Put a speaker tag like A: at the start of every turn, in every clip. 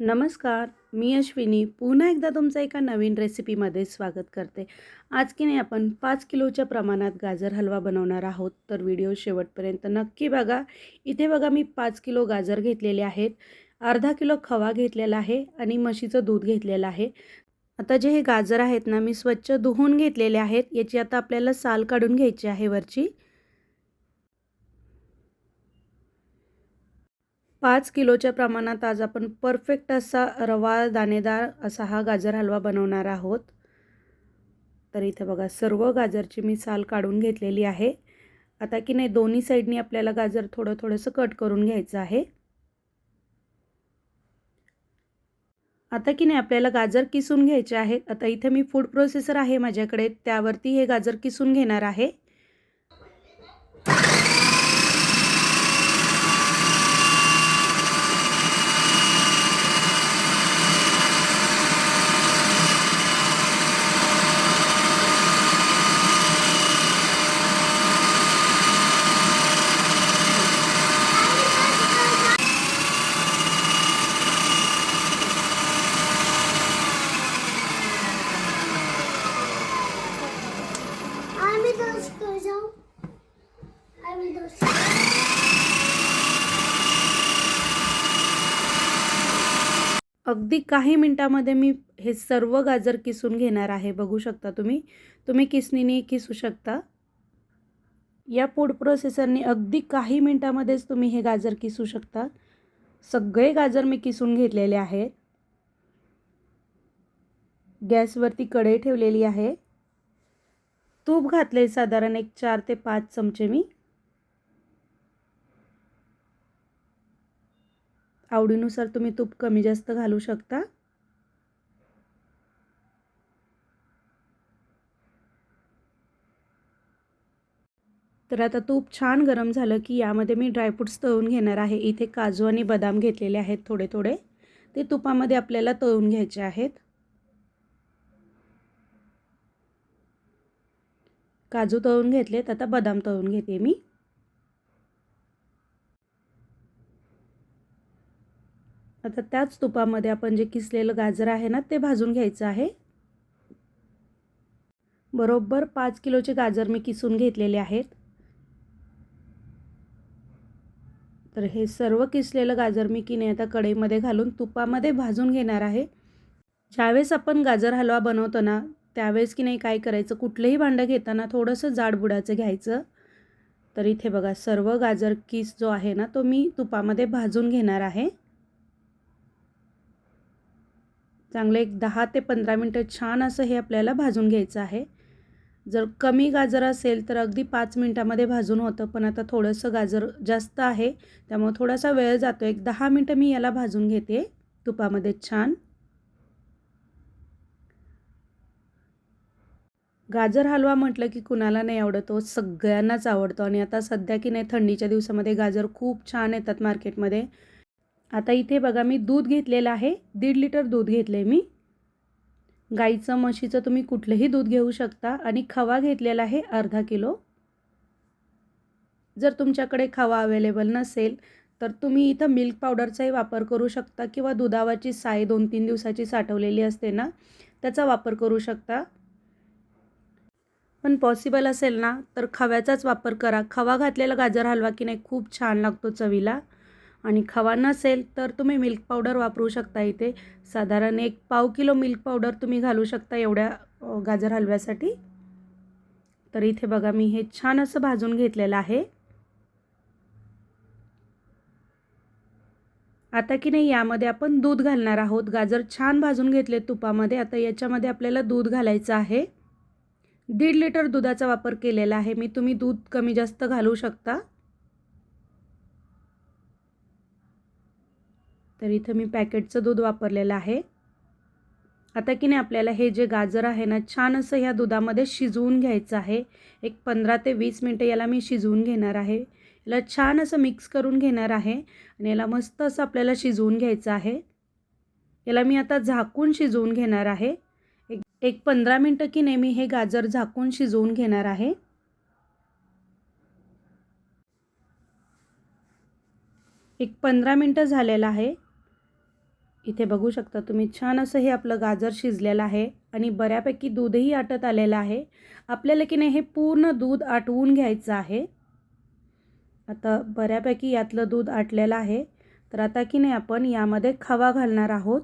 A: नमस्कार मी अश्विनी. पुन्हा एकदा तुमचं एका नवीन रेसिपीमध्ये स्वागत करते. आज की नाही आपण पाच किलोच्या प्रमाणात गाजर हलवा बनवणार आहोत. तर व्हिडिओ शेवटपर्यंत नक्की बघा. इथे बघा मी पाच किलो गाजर घेतलेले आहेत. अर्धा किलो खवा घेतलेला आहे आणि म्हशीचं दूध घेतलेलं आहे. आता जे हे गाजर आहेत ना मी स्वच्छ धुवून घेतलेले आहेत. याची आता आपल्याला साल काढून घ्यायची आहे वरची. पाच किलोच्या प्रमाणात आज आपण परफेक्ट असा रवा दाणेदार असा हा गाजर हलवा बनवणार आहोत. तर इथे बघा सर्व गाजरची मी साल काढून घेतलेली आहे. आता की नाही दोन्ही साईडनी आपल्याला गाजर थोडं थोडंसं कट करून घ्यायचं आहे. आता की नाही आपल्याला गाजर किसून घ्यायचे आहेत. आता इथे मी फूड प्रोसेसर आहे माझ्याकडे त्यावरती हे गाजर किसून घेणार आहे. अगदी काही मिनटामध्ये मी हे सर्व गाजर किसून घेणार आहे. बघू शकता तुम्ही. तुम्ही किसणीने किसू शकता. या फूड प्रोसेसरने अगदी काही मिनटामध्येच तुम्ही हे गाजर किसू शकता. सगळे गाजर मी किसून घेतलेले आहेत. गॅसवरती कढई ठेवलेली आहे. तूप घातले साधारण एक चार ते पाच चमचे मी. आवडीनुसार तुम्ही तूप कमी जास्त घालू शकता. तर आता तूप छान गरम झालं की यामध्ये मी ड्रायफ्रूट्स तळून घेणार आहे. इथे काजू आणि बदाम घेतलेले आहेत थोडे थोडे. ते तुपामध्ये आपल्याला तळून घ्यायचे आहेत. काजू तळून घेतलेत आता बदाम तळून घेते मी. आता त्याच तुपामध्ये आपण जे किसलेलं गाजर आहे ना ते भाजून घ्यायचं आहे. बरोबर पाच किलोचे गाजर मी किसून घेतलेले आहेत. तर हे सर्व किसलेलं गाजर मी की नाही आता कढईमध्ये घालून तुपामध्ये भाजून घेणार आहे. ज्यावेळेस आपण गाजर हलवा बनवतो ना त्यावेळेस की नाही काय करायचं कुठलंही भांडं घेताना थोडंसं जाड बुडाचं घ्यायचं. तर इथे बघा सर्व गाजर किस जो आहे ना तो मी तुपामध्ये भाजून घेणार आहे. चांगलं एक दहा ते पंधरा मिनटं छान असं हे आपल्याला भाजून घ्यायचं आहे. जर कमी गाजर असेल तर अगदी पाच मिनटामध्ये भाजून होतं पण आता थोडंसं गाजर जास्त आहे त्यामुळे थोडासा वेळ जातो एक दहा मिनटं मी याला भाजून घेते तुपामध्ये छान. गाजर हलवा म्हटलं की कुणाला नाही आवडतो सगळ्यांनाच आवडतो. आणि आता सध्या की नाही थंडीच्या दिवसामध्ये गाजर खूप छान येतात मार्केटमध्ये. आता इथे बघा मी दूध घेतलेलं आहे. दीड लिटर दूध घेतलं आहे मी. गाईचं म्हशीचं तुम्ही कुठलंही दूध घेऊ शकता. आणि खवा घेतलेला आहे अर्धा किलो. जर तुमच्याकडे खवा अवेलेबल नसेल तर तुम्ही इथं मिल्क पावडरचाही वापर करू शकता किंवा दुधावाची साय दोन तीन दिवसाची साठवलेली असते ना त्याचा वापर करू शकता. पण पॉसिबल असेल ना तर खव्याचाच वापर करा. खवा घातलेला गाजर हलवा की नाही खूप छान लागतो चवीला. आणि खवा नसेल तर तुम्ही मिल्क पावडर वापरू शकता इथे. साधारण एक पाव किलो मिल्क पावडर तुम्ही घालू शकता एवढ्या गाजर हलव्यासाठी. तर इथे बघा मी हे छान असं भाजून घेतलेलं आहे. आता की नाही यामध्ये आपण दूध घालणार आहोत. गाजर छान भाजून घेतले तुपामध्ये. आता याच्यामध्ये आपल्याला दूध घालायचं आहे. दीड लिटर दुधाचा वापर केलेला आहे. मी तुम्ही दूध कमी जास्त घालू शकता. तर इथं मी पॅकेटचं दूध वापरलेलं आहे. आता की नाही आपल्याला हे जे गाजर आहे ना छान असं ह्या दुधामध्ये शिजवून घ्यायचं आहे. एक पंधरा ते वीस मिनटं याला मी शिजवून घेणार आहे. याला छान असं मिक्स करून घेणार आहे आणि याला मस्त असं आपल्याला शिजवून घ्यायचं आहे. याला मी आता झाकून शिजवून घेणार आहे. एक एक पंधरा मिनटं की नाही मी हे गाजर झाकून शिजवून घेणार आहे. एक पंधरा मिनटं झालेलं आहे. इथे बघू शकता तुम्ही छान असं हे आपलं गाजर शिजलेलं आहे आणि बऱ्यापैकी दूधही आटत आलेलं आहे. आपल्याला की नाही हे पूर्ण दूध आटवून घ्यायचं आहे. आता बऱ्यापैकी यातलं दूध आटलेलं आहे. तर आता की नाही आपण यामध्ये खवा घालणार आहोत.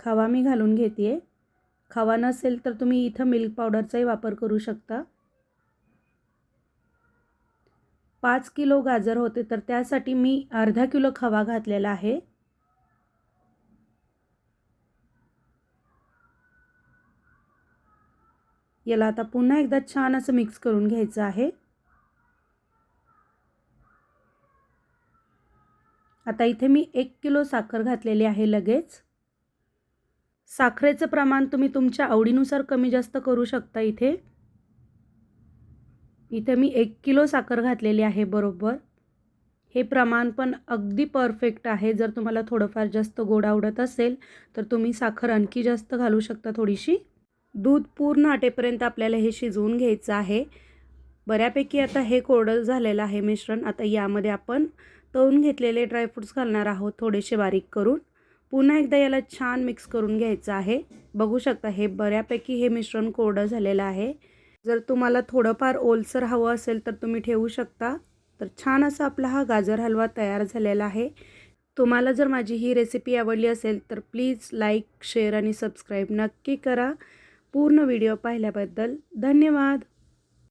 A: खवा मी घालून घेते खवा नसेल तर तुम्ही इथं मिल्क पावडरचाही वापर करू शकता. पाच किलो गाजर होते तर त्यासाठी मी अर्धा किलो खवा घातलेला आहे. याला आता पुन्हा एकदा छान असं मिक्स करून घ्यायचं आहे. आता इथे मी एक किलो साखर घातलेली आहे लगेच. साखरेचं प्रमाण तुम्ही तुमच्या आवडीनुसार कमी जास्त करू शकता इथे. इथं मी एक किलो साखर घातलेली आहे बरोबर. हे प्रमाण पण अगदी परफेक्ट आहे. जर तुम्हाला थोडंफार जास्त गोड आवडत असेल तर तुम्ही साखर आणखी जास्त घालू शकता थोडीशी. दूध पूर्ण आटेपर्यंत आपल्याला हे शिजवून घ्यायचं आहे. बऱ्यापैकी आता हे कोरडं झालेलं आहे मिश्रण. आता यामध्ये आपण तळून घेतलेले ड्रायफ्रूट्स घालणार आहोत थोडेसे बारीक करून. पुन्हा एकदा याला छान मिक्स करून घ्यायचं आहे. बघू शकता हे बऱ्यापैकी हे मिश्रण कोरडं झालेलं आहे. जर तुम्हाला थोडंफार ओलसर हवं असेल तर तुम्ही ठेवू शकता. तर छान असा आपला हा गाजर हलवा तयार झालेला आहे. तुम्हाला जर माझी ही रेसिपी आवडली असेल तर प्लीज लाईक शेअर आणि सबस्क्राईब नक्की करा. पूर्ण व्हिडिओ पाहिल्याबद्दल धन्यवाद.